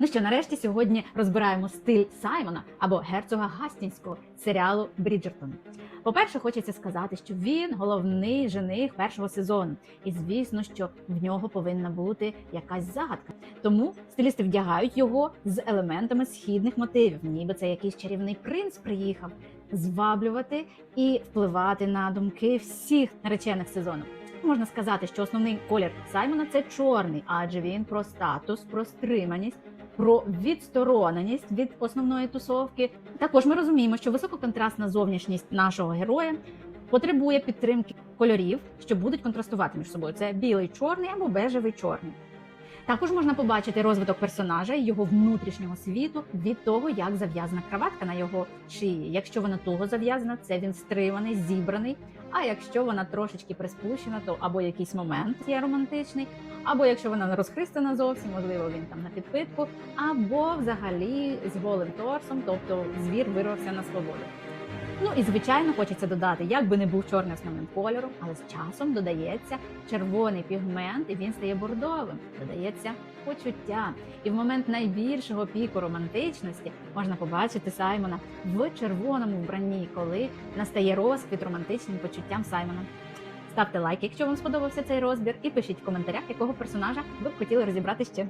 Ну що, нарешті сьогодні розбираємо стиль Саймона або герцога Гастінського серіалу Бріджертон. По-перше, хочеться сказати, що він головний жених першого сезону, і звісно, що в нього повинна бути якась загадка. Тому стилісти вдягають його з елементами східних мотивів, ніби це якийсь чарівний принц приїхав зваблювати і впливати на думки всіх наречених сезону. Можна сказати, що основний колір Саймона це чорний, адже він про статус, про стриманість, про відстороненість від основної тусовки. Також ми розуміємо, що висококонтрастна зовнішність нашого героя потребує підтримки кольорів, що будуть контрастувати між собою. Це білий чорний або бежевий чорний. Також можна побачити розвиток персонажа і його внутрішнього світу від того, як зав'язана краватка на його шиї. Якщо вона туго зав'язана, це він стриманий, зібраний. А якщо вона трошечки приспущена, то або якийсь момент є романтичний, або якщо вона розхристана зовсім, можливо, він там на підпитку, або взагалі з голим торсом, тобто звір вирвався на свободу. Ну і звичайно, хочеться додати, як би не був чорний основним кольором, але з часом додається червоний пігмент, і він стає бордовим. Додається почуття. І в момент найбільшого піку романтичності можна побачити Саймона в червоному вбранні, коли настає розквіт романтичним почуттям Саймона. Ставте лайк, якщо вам сподобався цей розбір, і пишіть в коментарях, якого персонажа ви б хотіли розібрати ще.